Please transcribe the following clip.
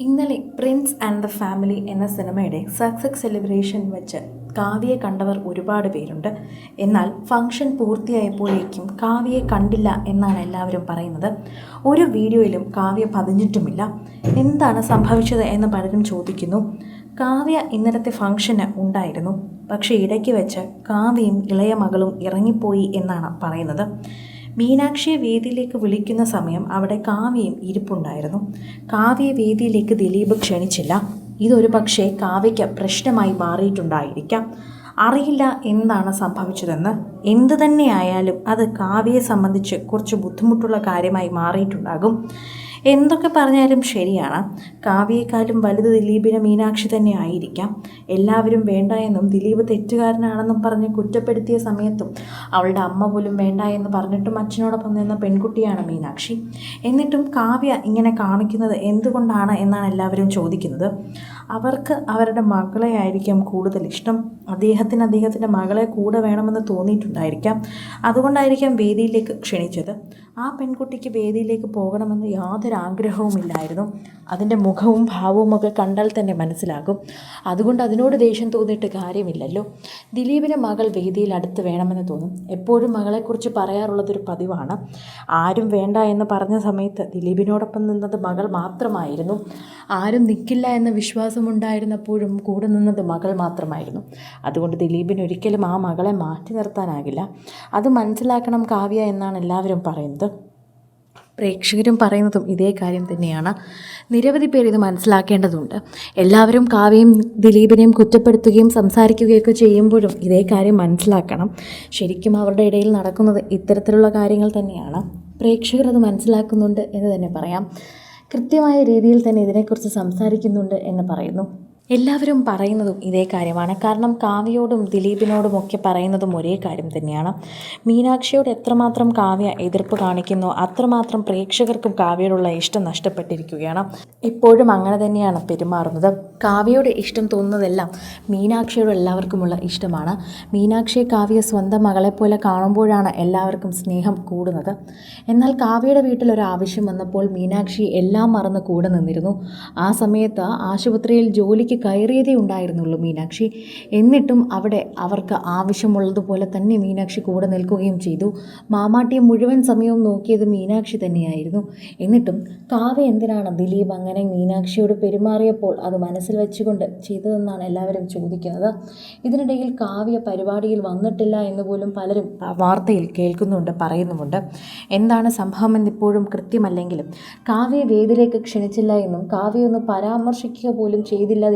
ഇന്നലെ Prince and the family എന്ന സിനിമയുടെ സക്സസ് സെലിബ്രേഷൻ വെച്ച് കാവ്യയെ കണ്ടവർ ഒരുപാട് പേരുണ്ട്. എന്നാൽ ഫംഗ്ഷൻ പൂർത്തിയായപ്പോഴേക്കും കാവ്യയെ കണ്ടില്ല എന്നാണ് എല്ലാവരും പറയുന്നത്. ഒരു വീഡിയോയിലും കാവ്യ പതിഞ്ഞിട്ടുമില്ല. എന്താണ് സംഭവിച്ചത് എന്ന് പലരും ചോദിക്കുന്നു. കാവ്യ ഇന്നലത്തെ ഫംഗ്ഷന് ഉണ്ടായിരുന്നു. പക്ഷേ ഇടയ്ക്ക് വെച്ച് കാവ്യയും ഇളയ മകളും ഇറങ്ങിപ്പോയി എന്നാണ് പറയുന്നത്. മീനാക്ഷിയെ വേദിയിലേക്ക് വിളിക്കുന്ന സമയം അവിടെ കാവ്യയും ഇരിപ്പുണ്ടായിരുന്നു. കാവ്യ വേദിയിലേക്ക് ദിലീപ് ക്ഷണിച്ചില്ല. ഇതൊരു പക്ഷേ കാവ്യയ്ക്ക് പ്രശ്നമായി മാറിയിട്ടുണ്ടായിരിക്കാം. അറിയില്ല എന്താണ് സംഭവിച്ചതെന്ന്. എന്തു തന്നെയായാലും അത് കാവ്യയെ സംബന്ധിച്ച് കുറച്ച് ബുദ്ധിമുട്ടുള്ള കാര്യമായി മാറിയിട്ടുണ്ടാകും. എന്തൊക്കെ പറഞ്ഞാലും ശരിയാണ്. കാവ്യയെക്കാളും വലുത് ദിലീപിന് മീനാക്ഷി തന്നെ ആയിരിക്കാം. എല്ലാവരും വേണ്ട എന്നും ദിലീപ് തെറ്റുകാരനാണെന്നും പറഞ്ഞ് കുറ്റപ്പെടുത്തിയ സമയത്തും അവളുടെ അമ്മ പോലും വേണ്ട എന്ന് പറഞ്ഞിട്ടും അച്ഛനോടൊപ്പം നിന്ന പെൺകുട്ടിയാണ് മീനാക്ഷി. എന്നിട്ടും കാവ്യ ഇങ്ങനെ കാണിക്കുന്നത് എന്തുകൊണ്ടാണ് എന്നാണ് എല്ലാവരും ചോദിക്കുന്നത്. അവർക്ക് അവരുടെ മകളെ ആയിരിക്കാം കൂടുതൽ ഇഷ്ടം. അദ്ദേഹത്തിന് അദ്ദേഹത്തിന്റെ മകളെ കൂടെ വേണമെന്ന് തോന്നിയിട്ടുണ്ടായിരിക്കാം. അതുകൊണ്ടായിരിക്കാം വേദിയിലേക്ക് ക്ഷണിച്ചത്. ആ പെൺകുട്ടിക്ക് വേദിയിലേക്ക് പോകണമെന്ന് യാതൊരു ആഗ്രഹവുമില്ലായിരുന്നു. അതിന്റെ മുഖവും ഭാവവും ഒക്കെ കണ്ടാൽ തന്നെ മനസ്സിലാകും. അതുകൊണ്ട് അതിനോട് ദേഷ്യം തോന്നിയിട്ട് കാര്യമില്ലല്ലോ. ദിലീപിന്റെ മകൾ വേദിയിൽ അടുത്ത് വേണമെന്ന് തോന്നും. എപ്പോഴും മകളെക്കുറിച്ച് പറയാറുള്ളതൊരു പതിവാണ്. ആരും വേണ്ട എന്ന് പറഞ്ഞ സമയത്ത് ദിലീപിനോടൊപ്പം നിന്നത് മകൾ മാത്രമായിരുന്നു. ആരും നിൽക്കില്ല എന്ന വിശ്വാസമുണ്ടായിരുന്നപ്പോഴും കൂടെ നിന്നത് മകൾ മാത്രമായിരുന്നു. അതുകൊണ്ട് ദിലീപിന് ഒരിക്കലും ആ മകളെ മാറ്റി നിർത്താനാകില്ല. അത് മനസ്സിലാക്കണം കാവ്യ എന്നാണ് എല്ലാവരും പറയുന്നത്. പ്രേക്ഷകരും പറയുന്നതും ഇതേ കാര്യം തന്നെയാണ്. നിരവധി പേർ ഇത് മനസ്സിലാക്കേണ്ടതുണ്ട്. എല്ലാവരും കാവ്യയും ദിലീപിനെയും കുറ്റപ്പെടുത്തുകയും സംസാരിക്കുകയൊക്കെ ചെയ്യുമ്പോഴും ഇതേ കാര്യം മനസ്സിലാക്കണം. ശരിക്കും അവരുടെ ഇടയിൽ നടക്കുന്നത് ഇത്തരത്തിലുള്ള കാര്യങ്ങൾ തന്നെയാണ്. പ്രേക്ഷകർ അത് മനസ്സിലാക്കുന്നുണ്ട് എന്ന് തന്നെ പറയാം. കൃത്യമായ രീതിയിൽ തന്നെ ഇതിനെക്കുറിച്ച് സംസാരിക്കുന്നുണ്ട് എന്ന് പറയുന്നു. എല്ലാവരും പറയുന്നതും ഇതേ കാര്യമാണ്. കാരണം കാവ്യയോടും ദിലീപിനോടും ഒക്കെ പറയുന്നതും ഒരേ കാര്യം തന്നെയാണ്. മീനാക്ഷിയോട് എത്രമാത്രം കാവ്യ എതിർപ്പ് കാണിക്കുന്നു അത്രമാത്രം പ്രേക്ഷകർക്കും കാവ്യയോടുള്ള ഇഷ്ടം നഷ്ടപ്പെട്ടിരിക്കുകയാണ്. ഇപ്പോഴും അങ്ങനെ തന്നെയാണ് പെരുമാറുന്നത്. കാവ്യയുടെ ഇഷ്ടം തോന്നുന്നതെല്ലാം മീനാക്ഷിയോട് എല്ലാവർക്കുമുള്ള ഇഷ്ടമാണ്. മീനാക്ഷിയെ കാവ്യ സ്വന്തം മകളെപ്പോലെ കാണുമ്പോഴാണ് എല്ലാവർക്കും സ്നേഹം കൂടുന്നത്. എന്നാൽ കാവ്യയുടെ വീട്ടിൽ ഒരു ആവശ്യം വന്നപ്പോൾ മീനാക്ഷി എല്ലാം മറന്ന് കൂടെ നിന്നിരുന്നു. ആ സമയത്ത് ആശുപത്രിയിൽ ജോലിക്ക് കയറിയതേ ഉണ്ടായിരുന്നുള്ളൂ മീനാക്ഷി. എന്നിട്ടും അവിടെ അവർക്ക് ആവശ്യമുള്ളതുപോലെ തന്നെ മീനാക്ഷി കൂടെ നിൽക്കുകയും ചെയ്തു. മാമാട്ടിയെ മുഴുവൻ സമയവും നോക്കിയത് മീനാക്ഷി തന്നെയായിരുന്നു. എന്നിട്ടും കാവ്യ എന്തിനാണ് ദിലീപ് അങ്ങനെ മീനാക്ഷിയോട് പെരുമാറിയപ്പോൾ അത് മനസ്സിൽ വെച്ചുകൊണ്ട് ചെയ്തതെന്നാണ് എല്ലാവരും ചോദിക്കുന്നത് ഇതിനിടയിൽ കാവ്യ പരിപാടിയിൽ വന്നിട്ടില്ല എന്ന് പോലും പലരും വാർത്തയിൽ കേൾക്കുന്നുണ്ട് പറയുന്നുമുണ്ട്. എന്താണ് സംഭവം ഇപ്പോഴും കൃത്യമല്ലെങ്കിലും കാവ്യ വേദിലേക്ക് ക്ഷണിച്ചില്ല എന്നും കാവ്യ ഒന്ന് പരാമർശിക്കുക പോലും ചെയ്തില്ല